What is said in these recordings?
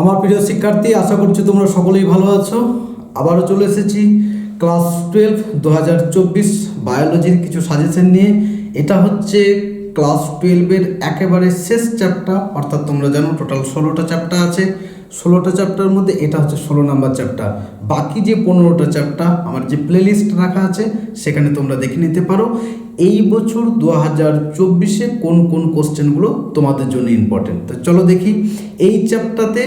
আমার প্রিয় শিক্ষার্থী, আশা করছি তোমরা সকলেই ভালো আছো। আবারও চলে এসেছি ক্লাস টুয়েলভ দু হাজার চব্বিশ বায়োলজির কিছু সাজেশন নিয়ে। এটা হচ্ছে ক্লাস টুয়েলভের একেবারে শেষ চ্যাপ্টার, অর্থাৎ তোমরা জানো টোটাল ষোলোটা চ্যাপ্টার আছে। ষোলোটা চ্যাপ্টার মধ্যে এটা হচ্ছে ষোলো নাম্বার চ্যাপ্টার বাকি যে পনেরোটা চ্যাপ্টার আমার যে প্লেলিস্ট রাখা আছে, সেখানে তোমরা দেখে নিতে পারো। এই বছর দু হাজার চব্বিশে কোন কোন কোশ্চেনগুলো তোমাদের জন্য ইম্পর্টেন্ট তো চলো দেখি, এই চ্যাপ্টারতে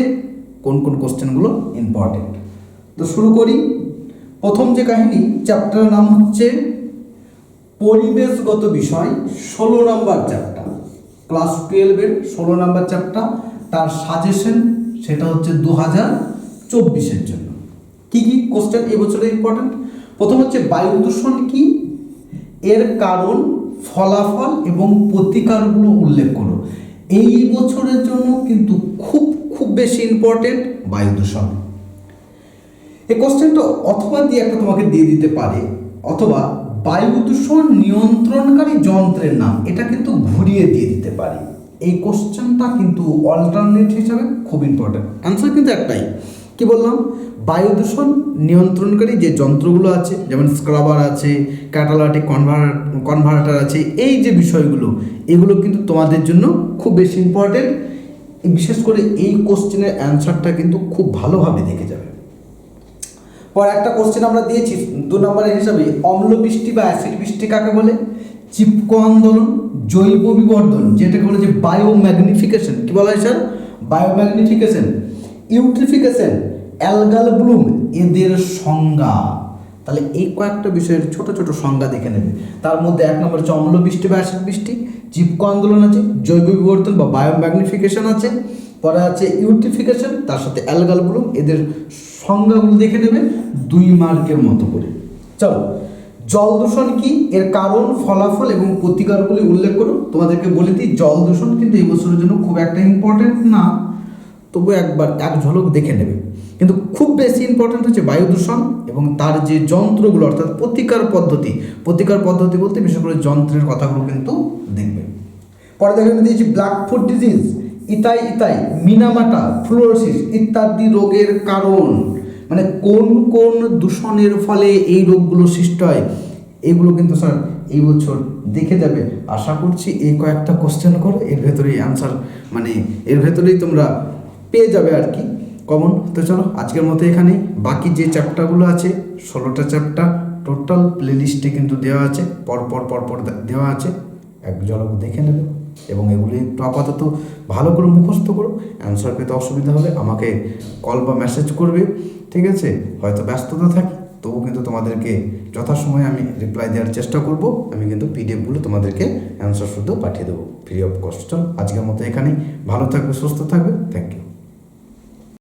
কোন কোন কোশ্চেনগুলো ইম্পর্টেন্ট তো শুরু করি। প্রথম যে কাহিনী চ্যাপ্টারের নাম হচ্ছে পরিবেশগত বিষয়, ষোলো নাম্বার চ্যাপ্টার ক্লাস টুয়েলভের ষোলো নাম্বার চ্যাপ্টার তার সাজেশন সেটা হচ্ছে দু হাজার চব্বিশের জন্য। কি কি কোশ্চেন এবছরে ইম্পর্টেন্ট প্রথম হচ্ছে বায়ু দূষণ কি? এর কারণ, ফলাফল এবং প্রতিকারগুলো উল্লেখ করো। এই বছরের জন্য কিন্তু খুব খুব বেশি ইম্পর্টেন্ট বায়ু দূষণ। এই কোশ্চেনটা অথবা দিয়ে একটা তোমাকে দিয়ে দিতে পারে, অথবা বায়ু দূষণ নিয়ন্ত্রণকারী যন্ত্রের নাম, এটা কিন্তু ঘুরিয়ে দিয়ে দিতে পারে। এই কোশ্চেনটা কিন্তু অল্টারনেট হিসাবে খুব ইম্পর্ট্যান্ট অ্যান্সার কিন্তু একটাই। কি বললাম? বায়ু দূষণ নিয়ন্ত্রণকারী যে যন্ত্রগুলো আছে, যেমন স্ক্রাবার আছে ক্যাটালাটিক কনভার্ট কনভার্টার আছে, এই যে বিষয়গুলো, এগুলো কিন্তু তোমাদের জন্য খুব বেশি ইম্পর্টেন্ট বিশেষ করে এই কোশ্চেনের অ্যান্সারটা কিন্তু খুব ভালোভাবে দেখে যাবে পর একটা কোশ্চেন আমরা দিয়েছি, দু নম্বরের হিসাবে, অম্ল বৃষ্টি বা অ্যাসিড বৃষ্টি কাকে বলে? চিপকো আন্দোলন, জৈব বিবর্ধন, যেটাকে বলে যে বায়োম্যাগনিফিকেশন কী বলা হয় sir biomagnification eutrophication algal bloom এদের সংজ্ঞা। তাহলে এই কয়েকটা বিষয়ের ছোট ছোট সংজ্ঞা দেখে নেবে। তার মধ্যে এক নম্বর হচ্ছে অম্ল বৃষ্টি বা অ্যাসিড বৃষ্টি, জীবক আন্দোলন আছে, জৈব বিবর্তন বা বায়োম্যাগনিফিকেশন আছে, পরে আছে ইউট্রিফিকেশন, তার সাথে অ্যালগাল ব্লুম এদের সংজ্ঞাগুলো দেখে নেবে দুই মার্কের মতো করে। চলো, জল দূষণ কি? এর কারণ, ফলাফল এবং প্রতিকারগুলি উল্লেখ করো। তোমাদেরকে বলে দিই, জল দূষণ কিন্তু এই বছরের জন্য খুব একটা ইম্পর্টেন্ট না। তবু একবার এক ঝলক দেখে নেবে। কিন্তু খুব বেশি ইম্পর্টেন্ট হচ্ছে বায়ু দূষণ এবং তার যে যন্ত্রগুলো, অর্থাৎ প্রতিকার পদ্ধতি। প্রতিকার পদ্ধতি বলতে বিশেষ করে যন্ত্রের কথাগুলো কিন্তু দেখবে। পরে দেখে দিয়েছি black foot disease Itai Itai, Minamata fluorosis ইত্যাদি রোগের কারণ। মানে কোন কোন দূষণের ফলে এই রোগগুলো সৃষ্টি হয়, এগুলো কিন্তু স্যার এই বছর দেখে যাবে। আশা করছি এই কয়েকটা কোশ্চেন করো, এর ভেতরেই অ্যান্সার মানে এর ভেতরেই তোমরা পেয়ে যাবে আর কি। কমন? তো চলো, আজকের মতো এখানেই। বাকি যে চ্যাপ্টারগুলো আছে, ষোলোটা চ্যাপ্টার, টোটাল প্লেলিস্টে কিন্তু দেওয়া আছে পর পর পর পর দেওয়া আছে। এক ঝলক দেখে নেবে এবং এগুলি একটু আপাতত ভালো করে মুখস্থ করো। অ্যান্সার পেতে অসুবিধা হলে আমাকে কল বা মেসেজ করবে, ঠিক আছে? হয়তো ব্যস্ততা থাকি, তবু কিন্তু তোমাদেরকে যথাসময়ে আমি রিপ্লাই দেওয়ার চেষ্টা করব। আমি কিন্তু পিডিএফগুলো তোমাদেরকে অ্যান্সার শুদ্ধ পাঠিয়ে দেবো ফ্রি অফ কস্ট আজকের মতো এখানেই। ভালো থাকবে, সুস্থ থাকবে। Thank you